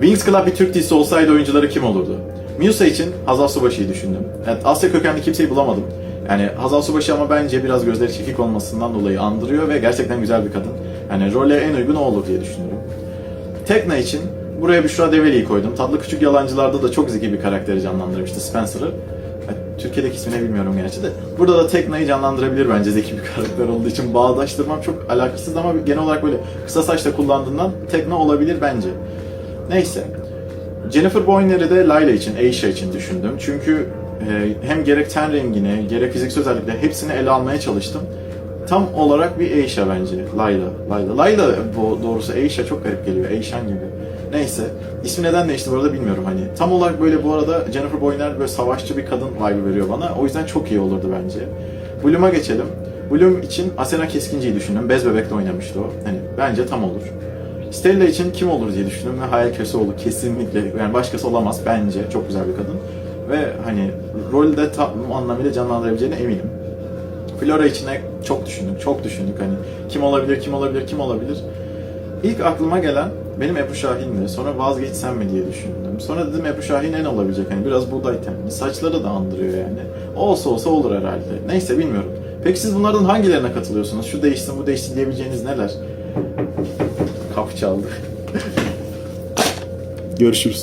Wings Club bir Türk dizisi olsaydı oyuncuları kim olurdu? Musa için Hazal Subaşı'yı düşündüm. Evet, Asya kökenli kimseyi bulamadım. Yani Hazal Subaşı ama bence biraz gözleri çekik olmasından dolayı andırıyor ve gerçekten güzel bir kadın. Yani role en uygun o olur diye düşünüyorum. Tekna için buraya Büşra Develi'yi koydum. Tatlı Küçük Yalancılar'da da çok zeki bir karakteri canlandırmıştı Spencer'ı. Yani Türkiye'deki ismini bilmiyorum gerçi de. Burada da Tekna'yı canlandırabilir bence zeki bir karakter olduğu için. Bağdaştırmam çok alakasız ama genel olarak böyle kısa saçta kullandığından Tekna olabilir bence. Neyse. Jennifer Boyner'i de Layla için, Aisha için düşündüm. Çünkü e, hem gerek ten rengini, gerek fiziksel özellikle hepsini ele almaya çalıştım. Tam olarak bir Aisha bence. Layla. Layla. Layla bu doğrusu Aisha çok garip geliyor. Aishan gibi. Neyse. İsmi neden değişti bu arada bilmiyorum hani. Tam olarak böyle bu arada Jennifer Boyner böyle savaşçı bir kadın vibe veriyor bana. O yüzden çok iyi olurdu bence. Bloom'a geçelim. Bloom için Asena Keskinci'yi düşündüm. Bez Bebek'te oynamıştı o. Hani bence tam olur. Stella için kim olur diye düşündüm ve Hayal Köseoğlu kesinlikle yani başkası olamaz bence çok güzel bir kadın ve hani rolde tam anlamıyla canlandırabileceğine eminim. Flora için de çok düşündük, çok düşündük hani kim olabilir, kim olabilir, kim olabilir. İlk aklıma gelen benim Ebru Şahin'di. Sonra vazgeçsem mi diye düşündüm. Sonra dedim Ebru Şahin en olabilecek. Hani biraz buğday tenli. Saçları da andırıyor yani. Olsa olsa olur herhalde. Neyse bilmiyorum. Peki siz bunlardan hangilerine katılıyorsunuz? Şu değişsin, bu değişsin diyebileceğiniz neler? Kapı çaldı. Görüşürüz.